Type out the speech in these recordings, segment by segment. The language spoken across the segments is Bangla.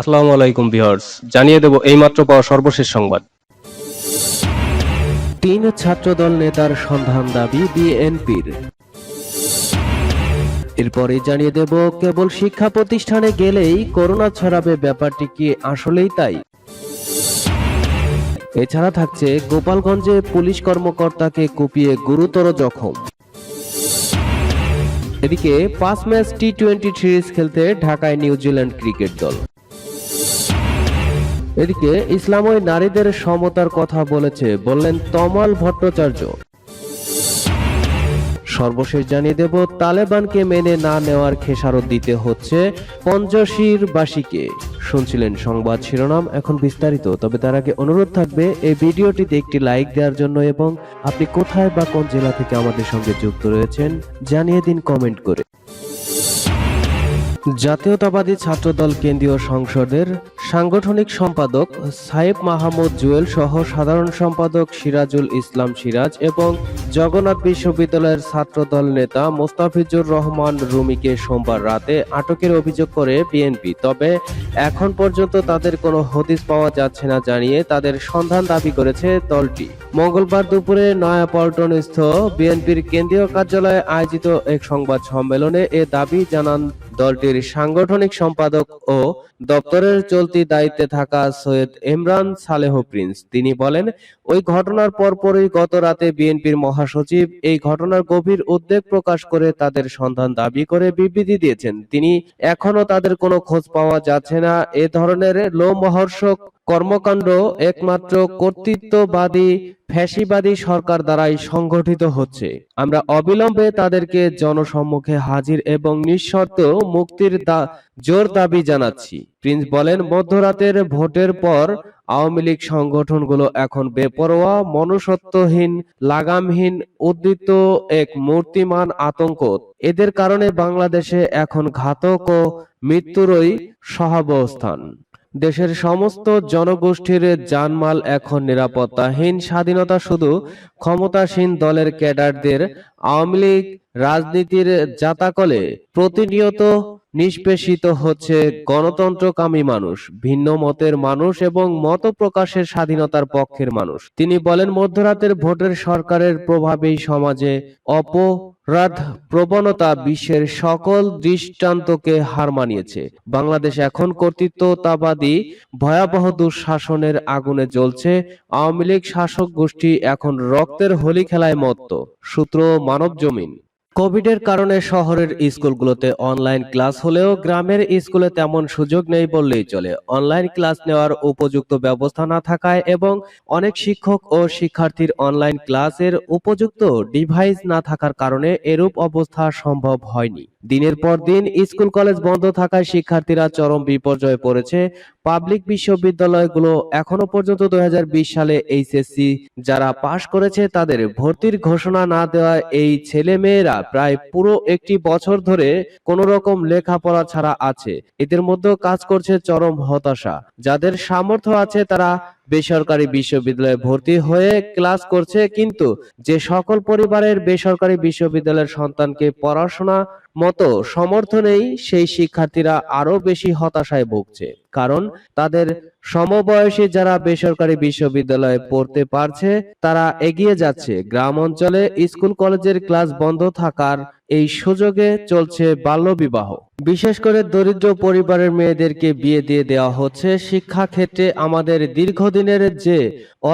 আসসালামু আলাইকুম ভিউয়ার্স, জানিয়ে দেব এইমাত্র পাওয়া সর্বশেষ সংবাদ। তিন ছাত্রদল নেতার সন্ধান দাবি বিএনপির। এরপরে জানিয়ে দেব, কেবল শিক্ষা প্রতিষ্ঠানে গেলেই করোনা ছড়াবে ব্যাপারটি কি আসলেই তাই? এছাড়া থাকছে, গোপালগঞ্জে পুলিশ কর্মকর্তাকে কুপিয়ে গুরুতর জখম। এদিকে পাঁচ ম্যাচ টি টোয়েন্টি সিরিজ খেলতে ঢাকায় নিউজিল্যান্ড ক্রিকেট দল। এদিকে ইসলামই নারীদের সমতার কথা বলেছে, বললেন তমাল ভট্টাচার্য। সর্বশেষ জানিয়ে দেব, তালেবানকে মেনে না নেওয়ার খেসারত দিতে হচ্ছে পঞ্চশীর বাসীকে। শুনছিলেন সংবাদ শিরোনাম, এখন বিস্তারিত, তবে তার আগে অনুরোধ থাকবে, এই ভিডিওটিতে একটি লাইক দেওয়ার জন্য এবং আপনি কোথায় বা কোন জেলা থেকে আমাদের সঙ্গে যুক্ত রয়েছেন জানিয়ে দিন কমেন্ট করে। জাতীয়তাবাদী ছাত্রদল কেন্দ্রীয় সংসদের সাংগঠনিক সম্পাদক সাহেব মাহমুদ জুয়েল সহ সাধারণ সম্পাদক সিরাজুল ইসলাম সিরাজ এবং জগন্নাথ বিশ্ববিদ্যালয়ের ছাত্রদল নেতা মোস্তাফিজুর রহমান রুমিকে সোমবার রাতে আটকের অভিযোগ করে বিএনপি। তবে এখন পর্যন্ত তাদের কোনো হদিস পাওয়া যাচ্ছে না জানিয়ে তাদের সন্ধান দাবি করেছে দলটি। মঙ্গলবার দুপুরে নয়াপল্টনস্থ বিএনপির কেন্দ্রীয় কার্যালয়ে আয়োজিত এক সংবাদ সম্মেলনে এ দাবি জানান দলটির সাংগঠনিক সম্পাদক ও দপ্তরের চলতি দায়িত্বে থাকা সৈয়দ ইমরান সালেহ প্রিন্স। তিনি বলেন, ওই ঘটনার পরপরই গত রাতে বিএনপির মহাসচিব এই ঘটনার গভীর উদ্বেগ প্রকাশ করে তাদের সন্ধান দাবি করে বিবৃতি দিয়েছেন। তিনি, এখনও তাদের কোনো খোঁজ পাওয়া যাচ্ছে না। এ ধরনের লোমহর্ষক কর্মকাণ্ড একমাত্র কর্তৃত্ববাদী, ফ্যাসিবাদী সরকার দ্বারাই সংগঠিত হচ্ছে। আমরা অবিলম্বে তাদেরকে জনসম্মুখে হাজির এবং নিঃশর্ত মুক্তির জোর দাবি জানাচ্ছি। প্রিন্স বলেন, মধ্যরাতের ভোটের পর আওয়ামী লীগ সংগঠনগুলো এখন বেপরোয়া, মনুষ্যত্বহীন, লাগামহীন উদ্দিত এক মূর্তিমান আতঙ্ক। এদের কারণে বাংলাদেশে এখন ঘাতক ও মৃত্যুরই সহাবস্থান দেশের সমস্ত জনগোষ্ঠীর জানমাল এখন নিরাপত্তাহীন স্বাধীনতা শুধু ক্ষমতাসীন দলের ক্যাডারদের আওয়ামী লীগ রাজনীতির জাতাকলে প্রতিনিয়ত নিষ্পেষিত হচ্ছে গণতন্ত্রকামী মানুষ, ভিন্ন মতের মানুষ এবং মত প্রকাশের স্বাধীনতার পক্ষের মানুষ। তিনি বলেন, মধ্যরাতের ভোটের সরকারের প্রভাবেই সমাজে অপ অপরাধ প্রবণতা বিশ্বের সকল দৃষ্টান্তকে হার মানিয়েছে। বাংলাদেশ এখন কর্তৃত্বতাবাদী ভয়াবহ দুঃশাসনের আগুনে জ্বলছে। আওয়ামী লীগ শাসক গোষ্ঠী এখন রক্তের হোলি খেলায় মত্ত। সূত্র মানব জমিন কোভিডের কারণে শহরের স্কুলগুলোতে অনলাইন ক্লাস হলেও গ্রামের স্কুলে তেমন সুযোগ নেই বললেই চলে। অনলাইন ক্লাস নেওয়ার উপযুক্ত ব্যবস্থা না থাকায় এবং অনেক শিক্ষক ও শিক্ষার্থীর অনলাইন ক্লাসের উপযুক্ত ডিভাইস না থাকার কারণে এরূপ অবস্থা সম্ভব হয়নি। দিনের পর দিন স্কুল, কলেজ বন্ধ থাকায় শিক্ষার্থীরা চরম বিপর্যয়ে পড়েছে। পাবলিক বিশ্ববিদ্যালয়গুলো এখনও পর্যন্ত দুই সালে এইচএসসি যারা পাশ করেছে তাদের ভর্তির ঘোষণা না দেওয়ায় এই ছেলে মেয়েরা প্রায় পুরো একটি বছর ধরে কোন রকম লেখাপড়া ছাড়া আছে। এদের মধ্যেও কাজ করছে চরম হতাশা। যাদের সামর্থ্য আছে তারা বেসরকারি বিশ্ববিদ্যালয়ে ভর্তি হয়ে ক্লাস করছে, কিন্তু যে সকল পরিবারের বেসরকারি বিশ্ববিদ্যালয়ের সন্তানকে পড়াশোনা মতো সমর্থনেই সেই শিক্ষার্থীরা আরও বেশি হতাশায় ভুগছে। কারণ তাদের সমবয়সী যারা বেসরকারি বিশ্ববিদ্যালয়ে পড়তে পারছে, তারা এগিয়ে যাচ্ছে। গ্রাম অঞ্চলে স্কুল কলেজের ক্লাস বন্ধ থাকার এই সুযোগে চলছে বাল্যবিবাহ। বিশেষ করে দরিদ্র পরিবারের মেয়েদেরকে বিয়ে দিয়ে দেওয়া হচ্ছে। শিক্ষা ক্ষেত্রে আমাদের দীর্ঘদিনের যে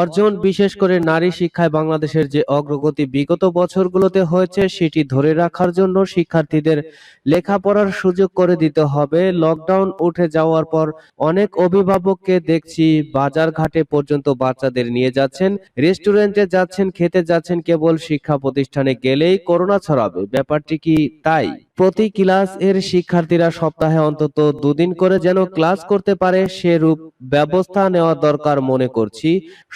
অর্জন, বিশেষ করে নারী শিক্ষায় বাংলাদেশের যে অগ্রগতি বিগত বছরগুলোতে হয়েছে, সেটি ধরে রাখার জন্য শিক্ষার্থীদের লেখাপড়ার সুযোগ করে দিতে হবে। লকডাউন উঠে যাওয়ার পর অনেক অভিভাবককে দেখছি বাজার ঘাটে পর্যন্ত বাচ্চাদের নিয়ে যাচ্ছেন, রেস্টুরেন্টে যাচ্ছেন, খেতে যাচ্ছেন, কেবল শিক্ষা প্রতিষ্ঠানে গেলেই করোনা ছড়াবে। ব্যাপারটি কি তাই? প্রতি ক্লাস এর শিক্ষার্থীরা সপ্তাহে অন্তত দুদিন করে যেন ক্লাস করতে পারে, সেরূপ ব্যবস্থা নেওয়া দরকার মনে করছি।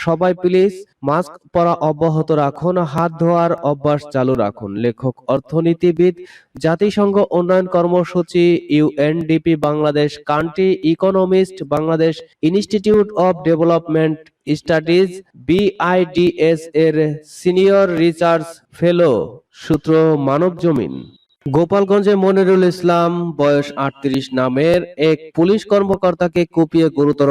সবাই প্লিজ মাস্ক পরা অব্যাহত রাখুন, হাত ধোয়ার অভ্যাস চালু রাখুন। লেখক, অর্থনীতিবিদ, জাতিসংঘ উন্নয়ন কর্মসূচি UNDP Bangladesh country economist, Bangladesh Institute of Development Studies BIDS এর সিনিয়র রিসার্চ ফেলো, সূত্র মানব জমিন গোপালগঞ্জে মনিরুল ইসলাম, বয়স আটত্রিশ নামের এক পুলিশ কর্মকর্তাকে কুপিয়ে গুরুতর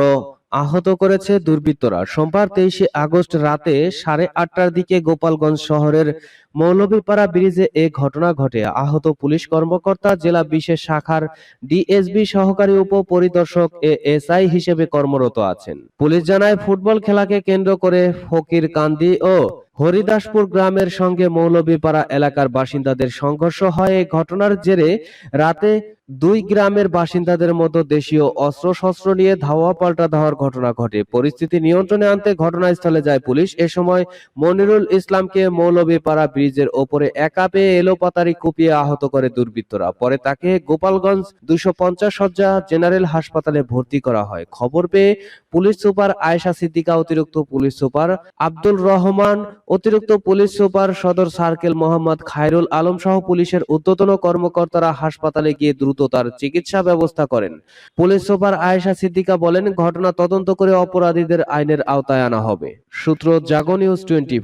আহত করেছে দুর্বৃত্তরা। সোমবার তেইশে আগস্ট রাতে সাড়ে আটটার দিকে গোপালগঞ্জ শহরের মৌলভীপাড়া ব্রিজে এ ঘটনা ঘটে। আহত পুলিশ কর্মকর্তা জেলা বিশেষ শাখার ডিএসবি সহকারী উপ পরিদর্শক এ এসআই হিসেবে কর্মরত আছেন। পুলিশ জানায়, ফুটবল খেলাকে কেন্দ্র করে ফকির কান্দি ও হরিদাসপুর গ্রামের সঙ্গে মৌলভীপাড়া এলাকার বাসিন্দাদের সংঘর্ষ হয়। এই ঘটনার জেরে রাতে দুই গ্রামের বাসিন্দাদের মধ্যে দেশীয় অস্ত্রশস্ত্র নিয়ে ধাওয়া পাল্টা ধাওয়ার ঘটনা ঘটে। পরিস্থিতি নিয়ন্ত্রণে আনতে ঘটনাস্থলে যায় পুলিশ। এ সময় মনিরুল ইসলামকে মৌলভীপাড়া ব্রিজের ওপরে একা পেয়ে এলোপাতারি কুপিয়ে আহত করে দুর্বৃত্তরা। পরে তাকে গোপালগঞ্জ দুশো পঞ্চাশ সজ্জা জেনারেল হাসপাতালে ভর্তি করা হয়। খবর পেয়ে পুলিশ সুপার আয়েশা সিদ্দিকা, অতিরিক্ত পুলিশ সুপার আব্দুল রহমান, অতিরিক্ত পুলিশ সুপার সদর সার্কেল মোহাম্মদ খায়রুল আলম সহ পুলিশের ঊর্ধ্বতন কর্মকর্তারা হাসপাতালে গিয়ে দ্রুত তার চিকিৎসা ব্যবস্থা করেন। পুলিশ সুপার আয়েশা সিদ্দিকা বলেন, ঘটনা তদন্ত করে অপরাধীদের আইনের আওতায় আনা হবে। সূত্র জাগো নিউজ টোয়েন্টি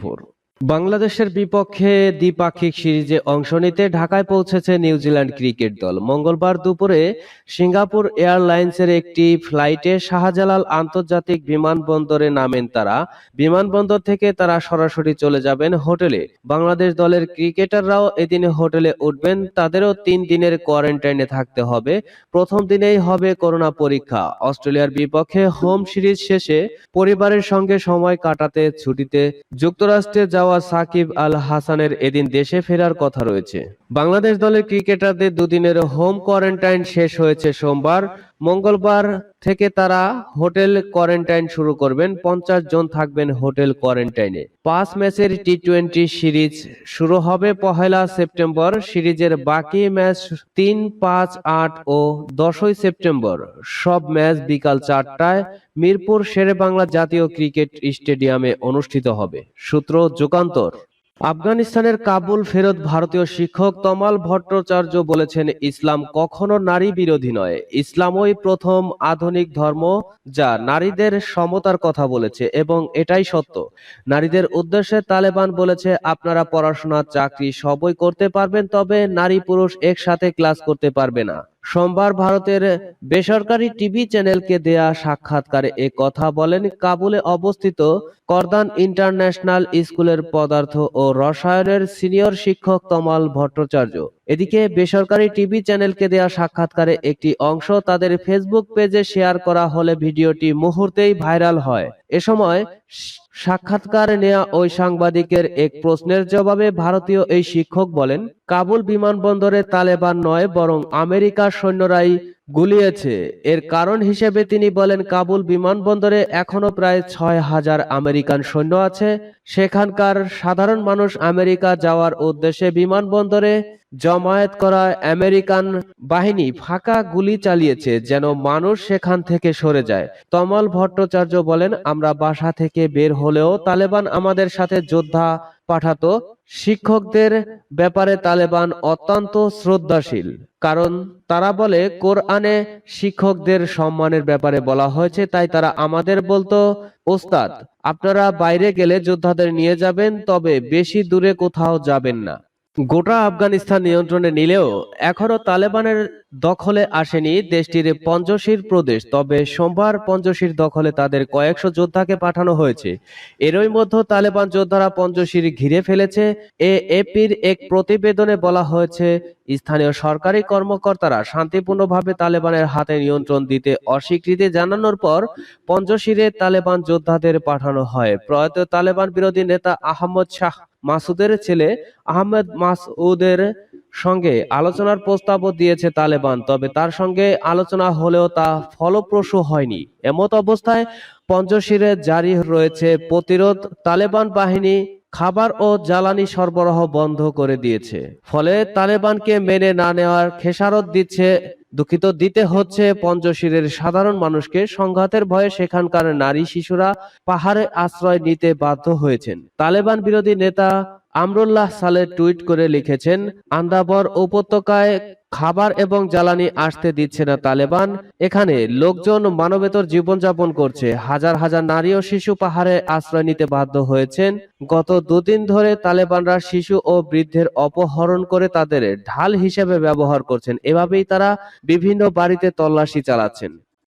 বাংলাদেশের বিপক্ষে দ্বিপাক্ষিক সিরিজে অংশ নিতে ঢাকায় পৌঁছেছে নিউজিল্যান্ড ক্রিকেট দল। মঙ্গলবার দুপুরে সিঙ্গাপুর এয়ারলাইন্সের একটি ফ্লাইটে শাহজালাল আন্তর্জাতিক বিমানবন্দরে নামেন তারা। বিমানবন্দর থেকে তারা সরাসরি চলে যাবেন হোটেলে। বাংলাদেশ দলের ক্রিকেটাররাও এদিনে হোটেলে উঠবেন। তাদেরও তিন দিনের কোয়ারেন্টাইনে থাকতে হবে। প্রথম দিনেই হবে করোনা পরীক্ষা। অস্ট্রেলিয়ার বিপক্ষে হোম সিরিজ শেষে পরিবারের সঙ্গে সময় কাটাতে ছুটিতে যুক্তরাষ্ট্রে যাওয়া সাকিব আল হাসানের এদিন দেশে ফেরার কথা রয়েছে। বাংলাদেশ দলের ক্রিকেটারদের দুদিনের হোম কোয়ারেন্টাইন শেষ হয়েছে সোমবার। মঙ্গলবার থেকে তারা হোটেল কোয়ারেন্টাইন শুরু করবেন। পঞ্চাশ জন থাকবেন হোটেল কোয়ারেন্টাইনে। পাঁচ ম্যাচের টি টোয়েন্টি সিরিজ শুরু হবে পহেলা সেপ্টেম্বর। সিরিজের বাকি ম্যাচ তিন, পাঁচ, আট ও দশই সেপ্টেম্বর। সব ম্যাচ বিকাল চারটায় মিরপুর শেরে বাংলা জাতীয় ক্রিকেট স্টেডিয়ামে অনুষ্ঠিত হবে। সূত্র যুগান্তর। আফগানিস্তানের কাবুল ফেরত ভারতীয় শিক্ষক তমাল ভট্টাচার্য বলেছেন, ইসলাম কখনো নারী বিরোধী নয়। ইসলামই প্রথম আধুনিক ধর্ম যা নারীদের সমতার কথা বলেছে এবং এটাই সত্য। নারীদের উদ্দেশ্যে তালেবান বলেছে, আপনারা পড়াশোনা, চাকরি সবই করতে পারবেন, তবে নারী পুরুষ একসাথে ক্লাস করতে পারবে না। সোমবার ভারতের বেসরকারি টিভি চ্যানেলকে দেয়া সাক্ষাৎকারে এ কথা বলেন কাবুলে অবস্থিত করদান ইন্টারন্যাশনাল স্কুলের পদার্থ ও রসায়নের সিনিয়র শিক্ষক তমাল ভট্টাচার্য। এদিকে বেসরকারি টিভি চ্যানেলকে দেয়া সাক্ষাৎকারে একটি অংশ তাদের ফেসবুক পেজে শেয়ার করা হলে ভিডিওটি মুহূর্তেই ভাইরাল হয়। এ সময় সাক্ষাৎকার নেয়া ওই সাংবাদিকের এক প্রশ্নের জবাবে ভারতীয় এই শিক্ষক বলেন, কাবুল বিমানবন্দরে তালেবান নয়, বরং আমেরিকার সৈন্যরাই গুলিয়েছে। এর কারণ হিসেবে তিনি বলেন, কাবুল বিমানবন্দরে এখনও প্রায় ছয় হাজার আমেরিকান সৈন্য আছে। সেখানকার সাধারণ মানুষ আমেরিকা যাওয়ার উদ্দেশ্যে বিমানবন্দরে জমায়েত করা আমেরিকান বাহিনী ফাঁকা গুলি চালিয়েছে যেন মানুষ সেখান থেকে সরে যায়। তমল ভট্টাচার্য বলেন, আমরা বাসা থেকে বের হলেও তালেবান আমাদের সাথে যোদ্ধা পাঠাতো শিক্ষকদের ব্যাপারে তালেবান অত্যন্ত শ্রদ্ধাশীল। কারণ তারা বলে, কোরআনে শিক্ষকদের সম্মানের ব্যাপারে বলা হয়েছে, তাই তারা আমাদের বলতো, ওস্তাদ, আপনারা বাইরে গেলে যোদ্ধাদের নিয়ে যাবেন, তবে বেশি দূরে কোথাও যাবেন না। গোটা আফগানিস্তান নিয়ন্ত্রণে নিলেও এখনও তালেবানের দখলে আসেনি দেশটির পঞ্জশির প্রদেশ, তবে সোমবার পঞ্জশির দখলে তাদের কয়েকশো যোদ্ধাকে পাঠানো হয়েছে। এরই মধ্যে তালেবান যোদ্ধারা পঞ্জশির ঘিরে ফেলেছে। এ এপির এক প্রতিবেদনে বলা হয়েছে, স্থানীয় সরকারি কর্মকর্তারা শান্তিপূর্ণভাবে তালেবানের হাতে নিয়ন্ত্রণ দিতে অস্বীকৃতি জানানোর পর পঞ্জশিরে তালেবান যোদ্ধাদের পাঠানো হয়। প্রয়াত তালেবান বিরোধী নেতা আহমদ শাহ মাসুদের ছেলে আহমেদ মাসউদের সঙ্গে আলোচনার প্রস্তাবও দিয়েছে তালেবান, তবে তার সঙ্গে আলোচনা হলেও তা ফলপ্রসূ হয়নি। এমত অবস্থায় পঞ্চশিরে জারি রয়েছে প্রতিরোধ তালেবান বাহিনী, খাবার ও জ্বালানি সরবরাহ বন্ধ করে দিয়েছে। ফলে তালেবানকে মেনে না নেওয়ার খেসারত দিচ্ছে দুঃখিত দিতে হচ্ছে পঞ্চশিরের সাধারণ মানুষকে। সংঘাতের ভয়ে সেখানকার নারী শিশুরা পাহাড়ে আশ্রয় নিতে বাধ্য হয়েছেন। তালেবান বিরোধী নেতা আমরুল্লাহ সালে টুইট করে লিখেছেন, আন্দাবর উপত্যকায় খাবার এবং জ্বালানি আসতে দিচ্ছে না তালেবান। এখানে লোকজন মানবেতর জীবনযাপন করছে। হাজার হাজার নারী ও শিশু পাহাড়ে আশ্রয় নিতে বাধ্য হয়েছেন। গত দুদিন ধরে তালেবানরা শিশু ও বৃদ্ধের অপহরণ করে তাদের ঢাল হিসেবে ব্যবহার করছেন। এভাবেই তারা বিভিন্ন বাড়িতে তল্লাশি চালাচ্ছেন।